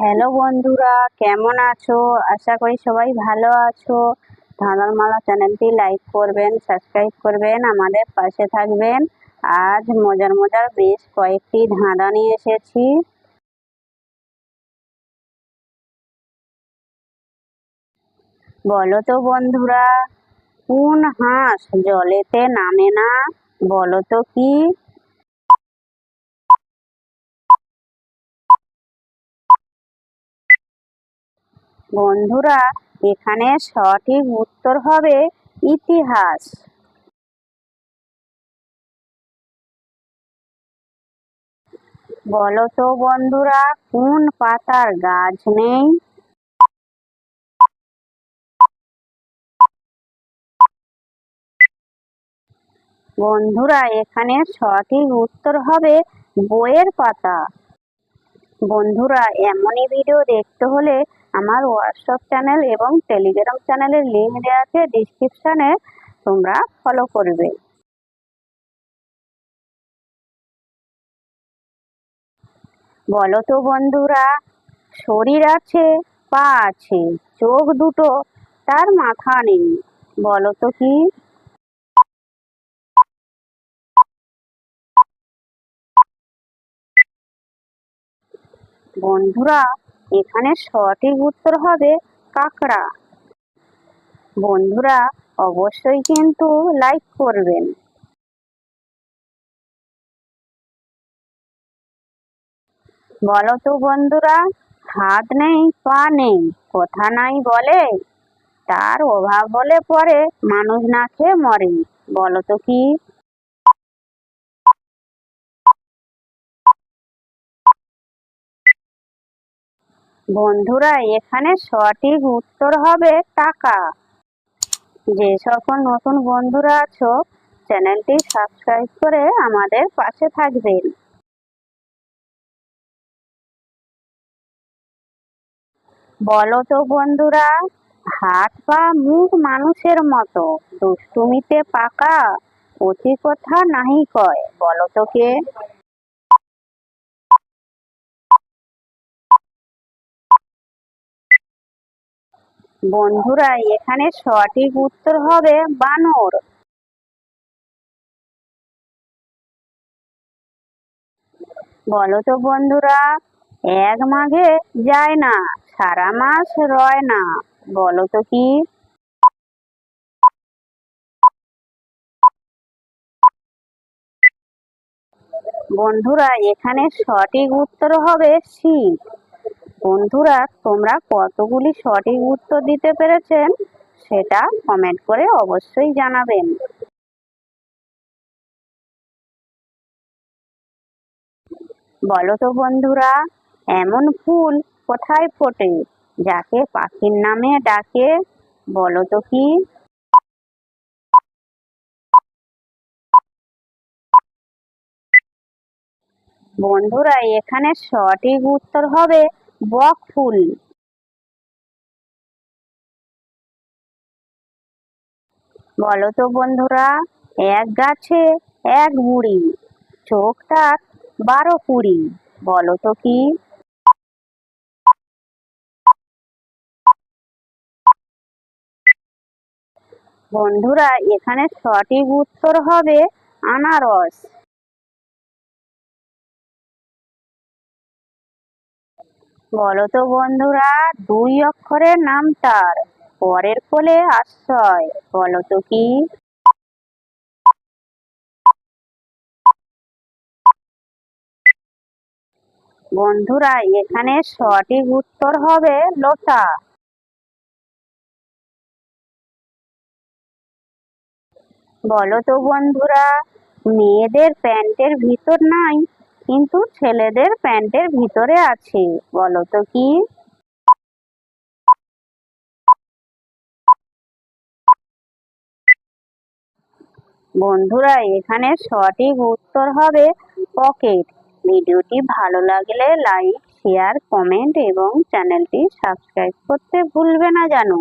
Hello বন্ধুরা, কেমন আছো? আশা করি সবাই ভালো আছো। ধাঁধার মালা চ্যানেলটি লাইক করবেন, সাবস্ক্রাইব করবেন, আমাদের পাশে থাকবেন। আজ মজার মজার বেশ কয়েকটি ধাঁধা নিয়ে এসেছি। বলো তো বন্ধুরা, কোন হাঁস জলেতে নামে না? বলো তো কি? বন্ধুরা, এখানে সঠিক উত্তর হবে ইতিহাস। বলো তো বন্ধুরা, কোন পাতার গাছ নেই? বন্ধুরা, এখানে সঠিক উত্তর হবে বইয়ের পাতা। বন্ধুরা, এমনই ভিডিও দেখতে হলে আমার হোয়াটসঅ্যাপ চ্যানেল এবং টেলিগ্রাম চ্যানেলের লিঙ্ক দেওয়া আছে ডিসক্রিপশানে তোমরা ফলো করবে। বলো তো বন্ধুরা, শরীর আছে পা আছে, চোখ দুটো তার মাথা নেই, বলো তো কি? বন্ধুরা এখানে সঠিক উত্তর হবে কাঁকড়া। বন্ধুরা, অবশ্যই কিন্তু লাইক করবেন। বলো তো বন্ধুরা হাত নেই, পা নেই, কথা নাই বলে? তার অভাব হলে পরে মানুষ না খেয়ে মরে। বলো তো কি? বন্ধুরা, এখানে সঠিক উত্তর হবে টাকা। যে সকল নতুন বন্ধুরা আছো, চ্যানেলটি সাবস্ক্রাইব করে আমাদের পাশে থাকবেন। বলো তো বন্ধুরা, হাত পা মুখ মানুষের মতো, দুষ্টুমিতে পাকা, অতি কথা নাহি কয়, বলো তো কে? বন্ধুরা, এখানে সঠিক উত্তর হবে বানর। বলো তো বন্ধুরা, এক মাঘে যায় না, সারা মাস রয় না, বলো তো কি? বন্ধুরা, এখানে সঠিক উত্তর হবে শীত। বন্ধুরা, তোমরা কতগুলি সঠিক উত্তর দিতে পেরেছেন সেটা কমেন্ট করে অবশ্যই জানাবেন। বলো তো বন্ধুরা, এমন ফুল কোথায় ফোটে যাকে পাখির নামে ডাকে? বলো তো কি? বন্ধুরা, এখানে সঠিক উত্তর হবে বক ফুল। বলো তো বন্ধুরা, এক গাছে এক বুড়ি চোখ তার বারো কুড়ি, বলো তো কি? বন্ধুরা, এখানে সঠিক উত্তর হবে আনারস। বলো তো বন্ধুরা, দুই অক্ষরের নাম তার, পরের কোলে আশ্রয়, বলো তো কি? বন্ধুরা, এখানে সঠিক উত্তর হবে লোটা বলো তো বন্ধুরা, মেয়েদের প্যান্টের ভিতর নাই কিন্তু ছেলেদের প্যান্টের ভিতরে আছে, বলো তো কি? বন্ধুরা, এখানে সঠিক উত্তর হবে পকেট। ভিডিওটি ভালো লাগলে লাইক, শেয়ার, কমেন্ট এবং চ্যানেলটি সাবস্ক্রাইব করতে ভুলবে না জানো।